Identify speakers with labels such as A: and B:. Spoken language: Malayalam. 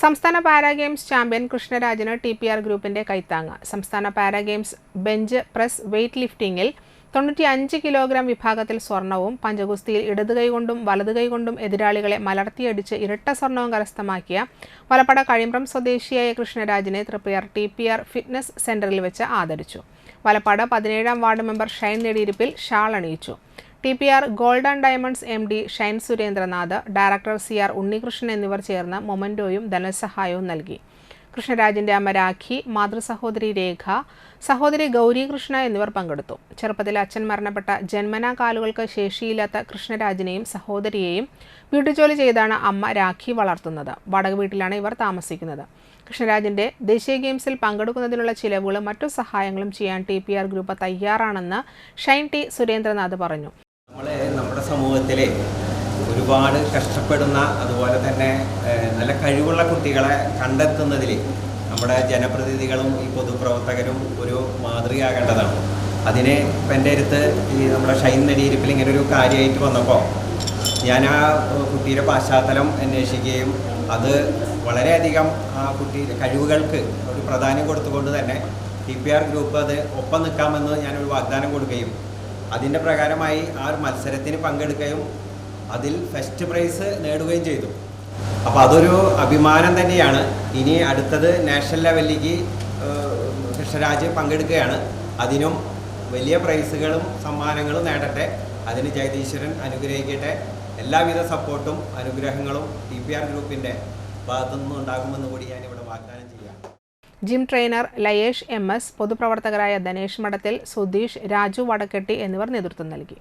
A: സംസ്ഥാന പാരാ ഗെയിംസ് ചാമ്പ്യൻ കൃഷ്ണരാജന് ടി പി ആർ ഗ്രൂപ്പിന്റെ കൈത്താങ്ങ്. സംസ്ഥാന para games bench press weight ലിഫ്റ്റിംഗിൽ തൊണ്ണൂറ്റി അഞ്ച് കിലോഗ്രാം വിഭാഗത്തിൽ സ്വർണവും പഞ്ചഗുസ്തിയിൽ ഇടത് കൈകൊണ്ടും വലത് കൈകൊണ്ടും എതിരാളികളെ മലർത്തിയടിച്ച് ഇരട്ട സ്വർണവും കരസ്ഥമാക്കിയ വലപ്പട കഴിമ്പ്രം സ്വദേശിയായ കൃഷ്ണരാജിനെ Triprayar T P R fitness സെന്ററിൽ വെച്ച് ആദരിച്ചു. വലപ്പാട് പതിനേഴാം ward member Shine Nediyirippil shawl അണിയിച്ചു. T P R gold and diamonds M D Shine Surendranath director C R Unnikrishnan എന്നിവർ ചേർന്ന് മൊമന്റോയും ധനസഹായവും നൽകി. കൃഷ്ണരാജിന്റെ അമ്മ രാഖി മാതൃസഹോദരി രേഖ സഹോദരി ഗൗരീകൃഷ്ണ എന്നിവർ പങ്കെടുത്തു. ചെറുപ്പത്തിൽ അച്ഛൻ മരണപ്പെട്ട ജന്മനാ കാലുകൾക്ക് ശേഷിയില്ലാത്ത കൃഷ്ണരാജിനെയും സഹോദരിയെയും വീട്ടുജോലി ചെയ്താണ് അമ്മ രാഖി വളർത്തുന്നത്. വാടക വീട്ടിലാണ് ഇവർ താമസിക്കുന്നത്. കൃഷ്ണരാജിന്റെ ദേശീയ ഗെയിംസിൽ പങ്കെടുക്കുന്നതിനുള്ള ചിലവുകളും മറ്റു സഹായങ്ങളും ചെയ്യാൻ ടി പി ആർ ഗ്രൂപ്പ് തയ്യാറാണെന്ന് ഷൈൻ ടി സുരേന്ദ്രനാഥ് പറഞ്ഞു.
B: സമൂഹത്തിലെ ഒരുപാട് കഷ്ടപ്പെടുന്ന അതുപോലെ തന്നെ നല്ല കഴിവുള്ള കുട്ടികളെ കണ്ടെത്തുന്നതിൽ നമ്മുടെ ജനപ്രതിനിധികളും ഈ പൊതുപ്രവർത്തകരും ഒരു മാതൃകയാകേണ്ടതാണ്. അതിന് ഇപ്പം എന്റെ അടുത്ത് ഈ നമ്മുടെ ഷൈൻ നടിയിരിപ്പിൽ ഇങ്ങനെ ഒരു കാര്യമായിട്ട് വന്നപ്പോൾ ഞാൻ ആ കുട്ടിയുടെ പശ്ചാത്തലം അന്വേഷിക്കുകയും അത് വളരെയധികം ആ കുട്ടി കഴിവുകൾക്ക് ഒരു പ്രാധാന്യം കൊടുത്തുകൊണ്ട് തന്നെ ടി പി ആർ ഗ്രൂപ്പ് അത് ഒപ്പം നിൽക്കാമെന്ന് ഞാനൊരു വാഗ്ദാനം കൊടുക്കുകയും അതിന്റെ പ്രകാരമായി ആ ഒരു മത്സരത്തിന് പങ്കെടുക്കുകയും അതിൽ ഫസ്റ്റ് പ്രൈസ് നേടുകയും ചെയ്തു. അപ്പോൾ അതൊരു അഭിമാനം തന്നെയാണ്. ഇനി അടുത്തത് നാഷണൽ ലെവലിലേക്ക് കൃഷ്ണരാജ് പങ്കെടുക്കുകയാണ്. അതിനും വലിയ പ്രൈസുകളും സമ്മാനങ്ങളും നേടട്ടെ. അതിന് ജഗദീശ്വരൻ അനുഗ്രഹിക്കട്ടെ. എല്ലാവിധ സപ്പോർട്ടും അനുഗ്രഹങ്ങളും ടി പി ആർ ഗ്രൂപ്പിന്റെ ഭാഗത്തു നിന്നും ഉണ്ടാകുമെന്ന് കൂടി ഞാനിവിടെ വാഗ്ദാനം ചെയ്യാം
A: gym trainer Layesh M S പൊതുപ്രവർത്തകരായ Dhanesh മഠത്തിൽ സുധീഷ് രാജു വടക്കെട്ടി എന്നിവർ നേതൃത്വം നൽകി.